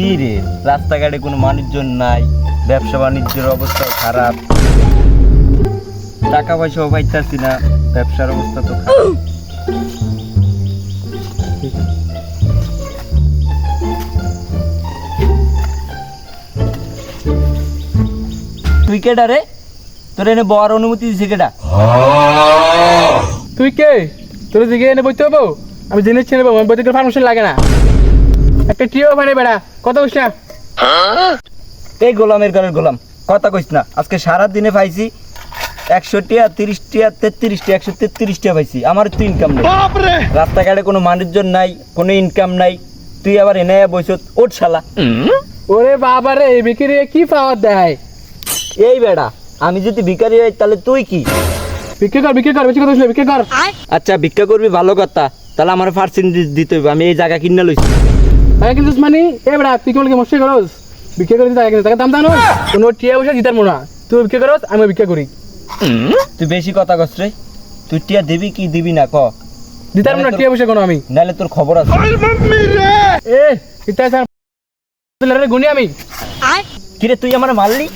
কি রে? রাস্তাঘাটে কোনো মানুষজন নাই, ব্যবসা বাণিজ্যের অবস্থা খারাপ। টাকা পয়সাও পাইতাছি না, ব্যবসার অবস্থা তো খারাপ। তুই কেডা রে? তোর এনে বড় অনুমতি দিছে কেডা? তুই কে? তোর দিকে এনে বইতে হব? আমি জেনে চিনে নেব বইতে তোর পারমিশন লাগে না। একটা ট্রিও মানে বেড়া। কত বসে না? এই গোলামের ঘরের গোলাম কথা কইস না আজকে সারা দিনে পাইছি একশো টিয়া তিরিশ টিয়া তেত্রিশ টিয়া একশো তেত্রিশ টিয়া পাইছি আমার তো ইনকাম নেই। রাস্তাঘাটে কোনো মানুষজন নাই কোনো ইনকাম নাই তুই আবার এনে বইস ওট শালা। ওরে বাবা রে বিক্রি কি পাওয়ার দেয়? এই বেড়া আমি যদি ভিখারি হই তাহলে তুই কি? বিক্রি কর বিক্রি কর বেশি কথা বিক্রি কর। আচ্ছা ভিক্ষা করবি ভালো কথা। তাহলে আমার পার্সেন্টেজ দিতে হইবে আমি এই জায়গা কিনে লইছি। কিন্তু মানে এ বেড়া তুই কেমন মস্তি করস বিক্রি করে দিতে আগে টাকা দাম দানো কোনো টিয়া বসে দিতার মনে হয়। তুই বিক্রি করস আমি বিক্রি করি তুই বেশি কথা কস রে তুই টিয়া দিবি কি দিবি না ক দিতার মনে টিয়া বসে কোনো আমি নাহলে তোর খবর আছে এ এটা স্যার গুনি আমি কিরে তুই আমার মারলি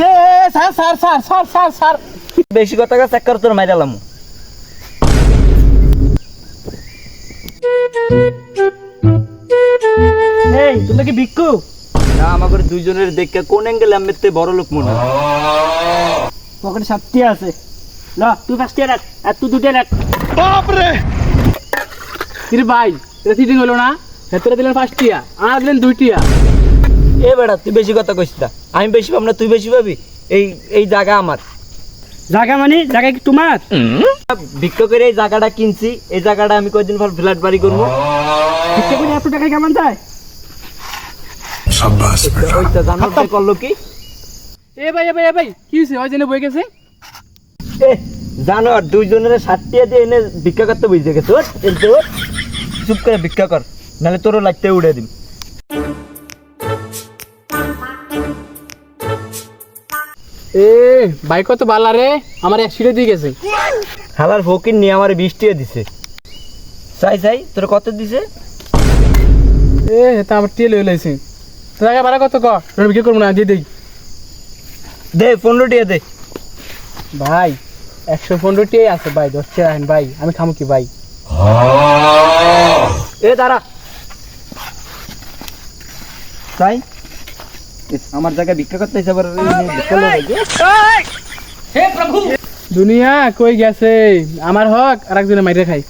এ sir sir sir sir sir sir বেশি কথা কাজ এক তোর মাইরালাম এই তুমি কি বিক্কু না আমাদের দুইজনের দেখে কোন অ্যাঙ্গেলে আমি বড় লোক মনে হয়? পকেটে সাতটি আছে। ল তুই পাঁচটি রাখ আর তুই দুটো রাখ। কিরে ভাই এটা সিটিং হলো না? ভেতরে দিলেন পাঁচটিয়া আর দিলেন দুইটিয়া এ বেড়া তুই বেশি কথা কইস না। আমি বেশি পাব না তুই বেশি পাবি? এই এই জায়গা আমার। জায়গা মানে জায়গা কি তোমার? ভিক্ষা করে এই জায়গাটা কিনছি এই জায়গাটা আমি কয়দিন পর ফ্ল্যাট বাড়ি করব। ভিক্ষা করে এত টাকা কেমন যায়? ওইটা জানার পর করল কি? এ ভাই এ ভাই এ ভাই কি ওই বই গেছে? এ দুইজনের দিয়ে এনে ভিক্ষা করতে বুঝে গেছে। চুপ করে ভিক্ষা কর নাহলে তোরও লাগতে উড়ে দিম। ভাই কত বালা রে? আমার দিয়ে গেছে। হালার ফকির নিয়ে আমার বৃষ্টিও দিছে। চাই চাই তোর কত দিছে? এ তা আমার টিয়ে লাইছে। টাকা ভাড়া কত কর তোর বিক্রি করব না দিয়ে দেই। দে পনেরো টিয়া দে। ভাই একশো পনেরো টিয়ে আছে ভাই দশ রাখেন ভাই আমি খামু কি ভাই? এ দাঁড়া। তাই আমার জায়গায় ভিক্ষা করতে হিসাবে। দুনিয়া কই গেছে? আমার হক আর একজনে মাইরে খাই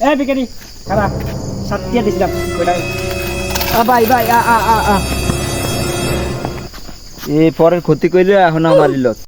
এ বিকারি খারাপ সাতিয়া দিছিলাম ওইটা আ ভাই ভাই আ আ আ আ। এ পরের ক্ষতি কইলে এখন আমার লস